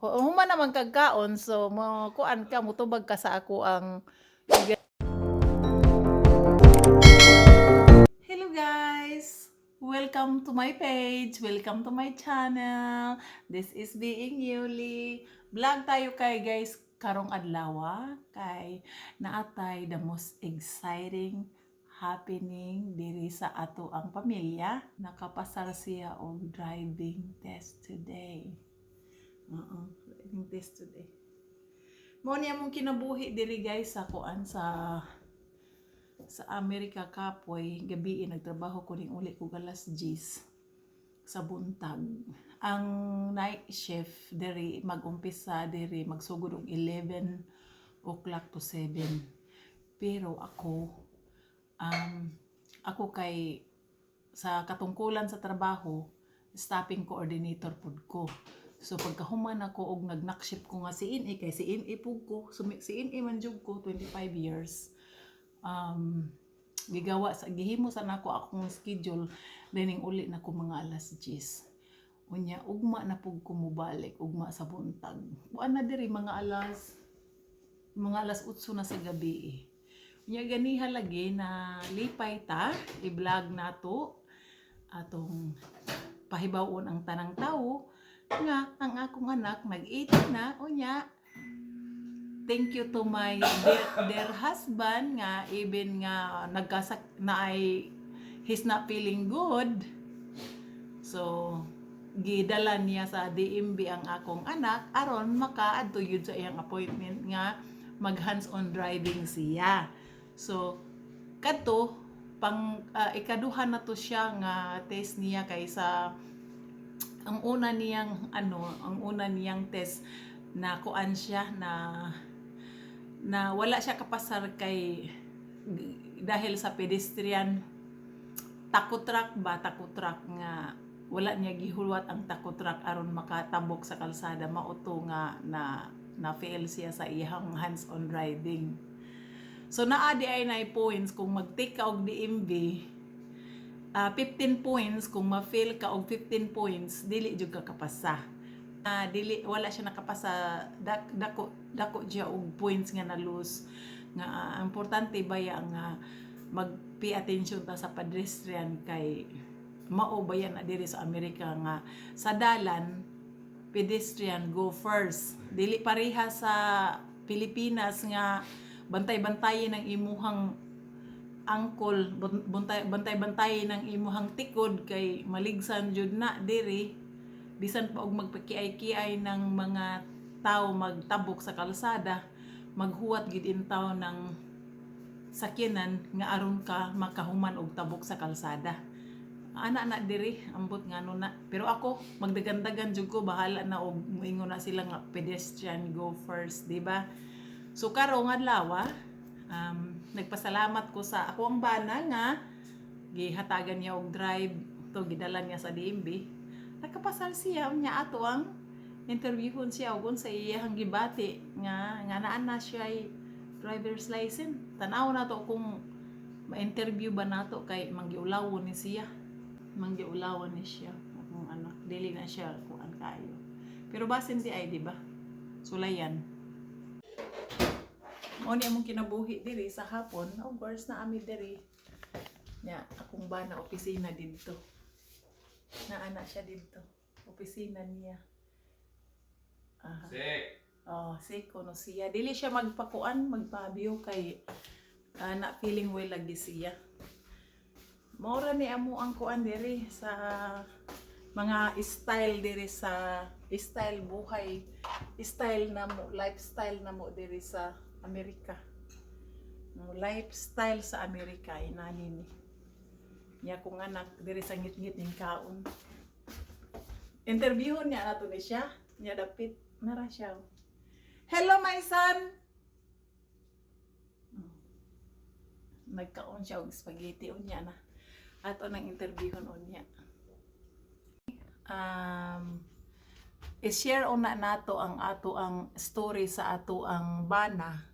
Huma naman kag kaon so mo kuan ka mutubag ka sa ako ang Hello guys! Welcome to my page. Welcome to my channel. This is Being Yuli. Vlog tayo kay guys karong adlaw kay naatay the most exciting happening diri sa ato ang pamilya. Nakapasar siya og driving test today. Oo, driving test today. Mo niya mong kinabuhi diri guys sa kuan sa sa Amerika kapoy gabi nagtrabaho ko ning uli ko galas 10 sa buntag. Ang night shift diri mag-umpisa diri magsugod og 11 o'clock to 7. Pero ako um ako kay sa katungkulan sa trabaho stopping coordinator pud ko. So pagkahuman ako og nag-knock shift ko nga si INE kay si INE pug ko so, si INE man jud ko 25 years. Um, gigawa sa gihimo sa nako akong schedule dining uli na ko mga alas 10 unya ugma na pug ko mubalik ugma sa buntag. Buan na diri mga alas mga alas 8 na sa gabi eh. unya ganiha lagi na lipay ta i-vlog nato atong pahibawon ang tanang tawo nga ang akong anak nag-18 na unya. Thank you to my dear, dear husband nga even nga nagkasak na ay he's not feeling good. So gidala niya sa DMB ang akong anak aron makaadto yun sa iyang appointment nga mag hands-on driving siya. So kadto pang ah, ikaduha na to siya nga test niya kaysa ang una niyang ano ang una niyang test na kuan siya na na wala siya kapasar kay dahil sa pedestrian takotrak ba? Takotrak nga wala niya gihulwat ang takotrak aron makatabok sa kalsada. Mauto nga na na fail siya sa iyang hands-on driving so naa di ay na points. Kung mag-take ka og DMV ah, 15 points kung ma-fail ka og 15 points dili jud ka kapasa. Ah dili wala siya nakapasa dak, dako dako siya og points nga na lose nga ah, ang importante baya nga mag pay attention ta sa pedestrian kay mao ba yan na diri sa Amerika nga sa dalan pedestrian go first. Dili pareha sa Pilipinas nga bantay-bantayin ng imuhang angkol bantay bantay ng imuhang tikod kay maligsan jud na diri. Bisan pa og magpakiay-kiay ng mga tao magtabok sa kalsada maghuwat gid intaw ng sakyanan nga aron ka makahuman og tabok sa kalsada. Ana na diri ambot nga no na. Pero ako magdagandagan jud ko bahala na og moingon na sila nga pedestrian go first di ba? So karong adlaw um, nagpasalamat ko sa ako ang bana nga gihatagan niya og drive to gidala niya sa DMB nakapasal siya niya ato ang interviewon siya og sa iyang gibati nga nga naa na siya ay driver's license. Tanaw na to kung ma-interview ba nato kay manggiulawon ni siya. Manggiulawon ni siya akong anak dili na siya kuan kayo. Pero basin di ay di ba? Sulayan mo ni among kinabuhi diri sa hapon of course na ami diri nya akong ba na opisina didto na ana siya didto opisina niya Aha. Sick. Oh, si kuno siya. Dili siya magpakuan, magpabio kay ah, na feeling well lagi siya. Maura ni amo ang kuan diri sa mga style diri sa style buhay, style na mo, lifestyle na mo diri sa Amerika. No, lifestyle sa Amerika inani ni. Niya kong anak diri sa ngit-ngit ning kaon. Interviewon niya nato ni siya. Niya dapit nara siya. Hello, my son! Nagkaon siya og spaghetti unya na. Ato nang interviewon unya. Um, i-share una nato ang ato ang story sa ato ang bana.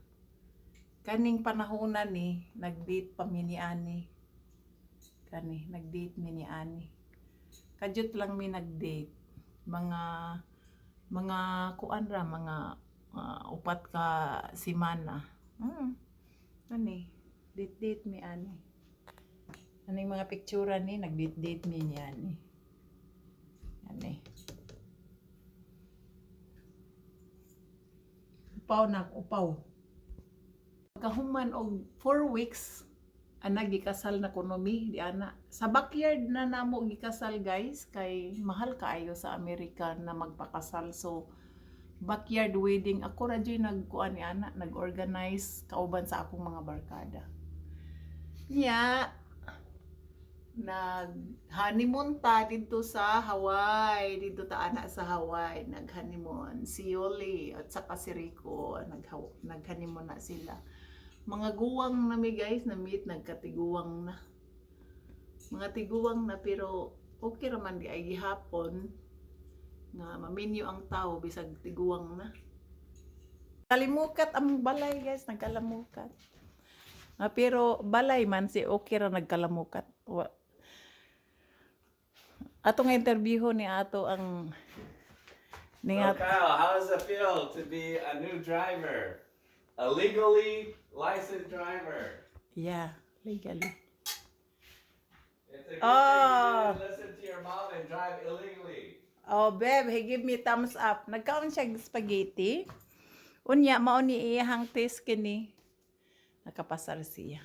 Kaning panahona ni, nag-date pa mi ni Ani. Kani, nag-date mi ni Ani. Kadyot lang mi nag-date. Mga mga kuan ra mga ah, upat ka simana. Hmm. Ani, date-date mi ani. Yung mga picture ni, nag-date-date mi ni. Ani. Upaw na, upaw. Kahuman og 4 weeks, ana gikasal na kuno mi di ana. Sa backyard na namo gikasal guys, kay mahal kaayo sa Amerika na magpakasal. So, backyard wedding ako ra dyan nagkuan ni ana nag-organize kauban sa akong mga barkada nya nag honeymoon ta dito sa Hawaii dito ta ana sa Hawaii nag honeymoon si Yoli at saka si Rico nag nag honeymoon na sila mga guwang na mi guys na meet nagkatiguwang na mga tiguwang na pero okay raman di ay gihapon nga maminyo ang tao bisag tiguwang na. Kalimukat ang balay guys, nagkalamukat. Ah, pero balay man si okay ra nagkalamukat. Wa. Ato nga interview ni ato ang ni nga Kyle, how does it feel to be a new driver? A legally licensed driver. yeah, legally. It's a good Ah. thing you didn't listen to your mom and drive illegally. Oh, babe, he give me thumbs up. Nagkaon siya spaghetti. Unya, mao ni iyahang taste kini. Nakapasar siya.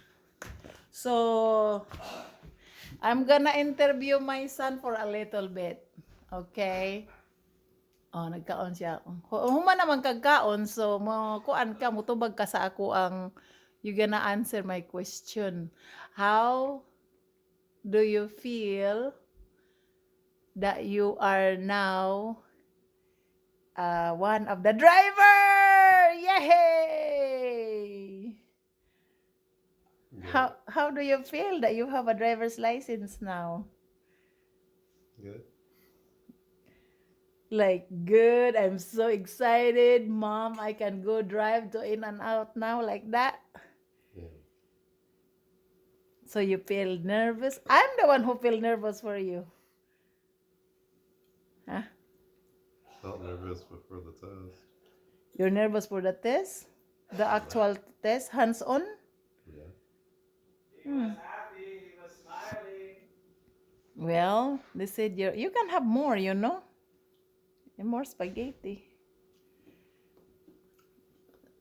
So, I'm gonna interview my son for a little bit. Okay? Oh, nagkaon siya. Hu- Human naman kagkaon, so mo kuan ka, mutubag ka sa ako ang you gonna answer my question. How do you feel that you are now uh, one of the driver. Yay! How how do you feel that you have a driver's license now? Good. Like good. I'm so excited, mom. I can go drive to in and out now like that. Yeah. So you feel nervous? I'm the one who feel nervous for you. Huh? Felt nervous before the test. You're nervous for the test? The actual test, hands on? Yeah. He was happy. He was smiling. Well, they said you you can have more, you know? And more spaghetti.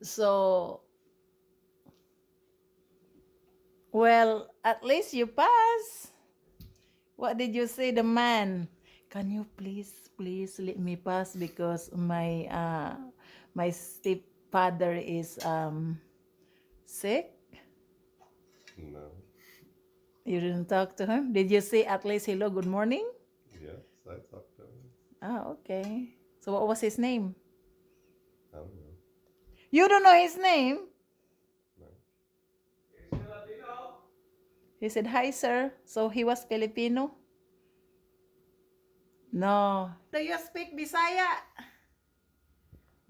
So, well, at least you pass. What did you say, the man? Can you please, please let me pass because my uh my stepfather is um sick. No. You didn't talk to him. Did you say at least hello, good morning? Yes, I talked to him. Ah, okay. So what was his name? I don't know. You don't know his name? No. He said, Hi, sir. So he was Filipino? No. Do you speak Bisaya?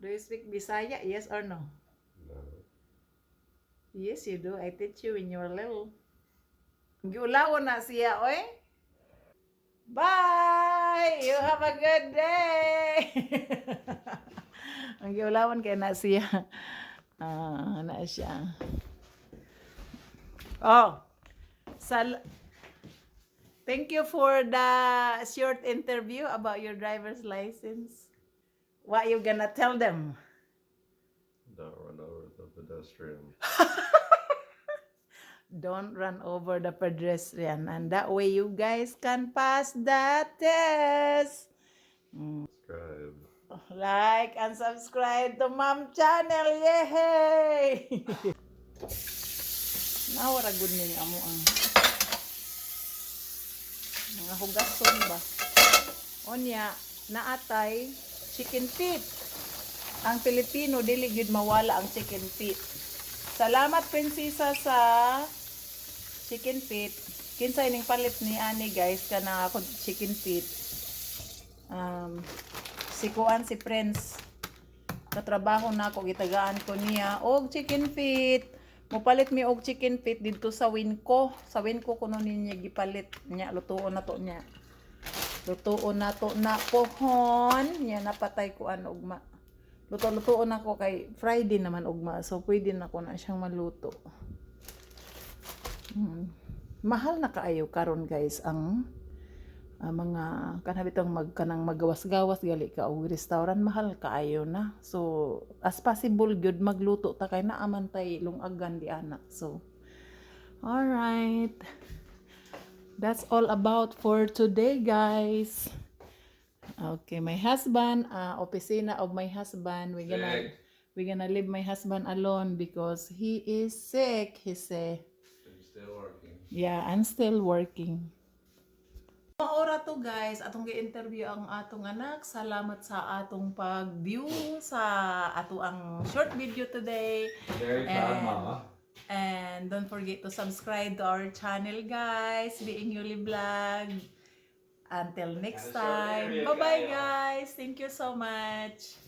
Do you speak Bisaya? Yes or no? No. Yes, you do. I teach you when you were little. Giulaw na siya, oy. Bye! You have a good day! Ang giulawan kay na siya. Ah, na siya. Oh. Sal Thank you for the short interview about your driver's license. What you gonna tell them? Don't run over the pedestrian. don't run over the pedestrian. And that way you guys can pass that test. Subscribe. like and subscribe to mom channel. Yay! Nawara good ning amo ang mga hugason ba? Onya naatay chicken feet. Ang Pilipino dili gid mawala ang chicken feet. Salamat prinsesa sa chicken feet kinsa ining palit ni ani guys kana ako chicken feet um si Kuan si Prince katrabaho na ako gitagaan ko niya og chicken feet Mupalit mi og chicken feet dito sa Winco. Sa Winco kuno niya gipalit niya lutuon na to niya. Lutuon na to na pohon. Yan, napatay ko ano, ugma. Luto-lutoon ako kay Friday naman ugma. So, pwede na ko na siyang maluto. Mahal na kaayo karon guys ang ah, mga kanabitang mag kanang magawas-gawas gali ka og restaurant mahal kaayo na. So, as possible gyud magluto ta kay naaman tay lungagan di ana. So, all right. That's all about for today, guys. Okay, my husband, uh, opisina of my husband, we're gonna we're gonna leave my husband alone because he is sick. He working. Yeah, I'm still working. Maora to guys, atong gi-interview ang atong anak. Salamat sa atong pag-view sa ato ang short video today. Very And- proud, Mama. And don't forget to subscribe to our channel, guys. Being Yuli Vlog. Until next time. Bye-bye, guys. Thank you so much.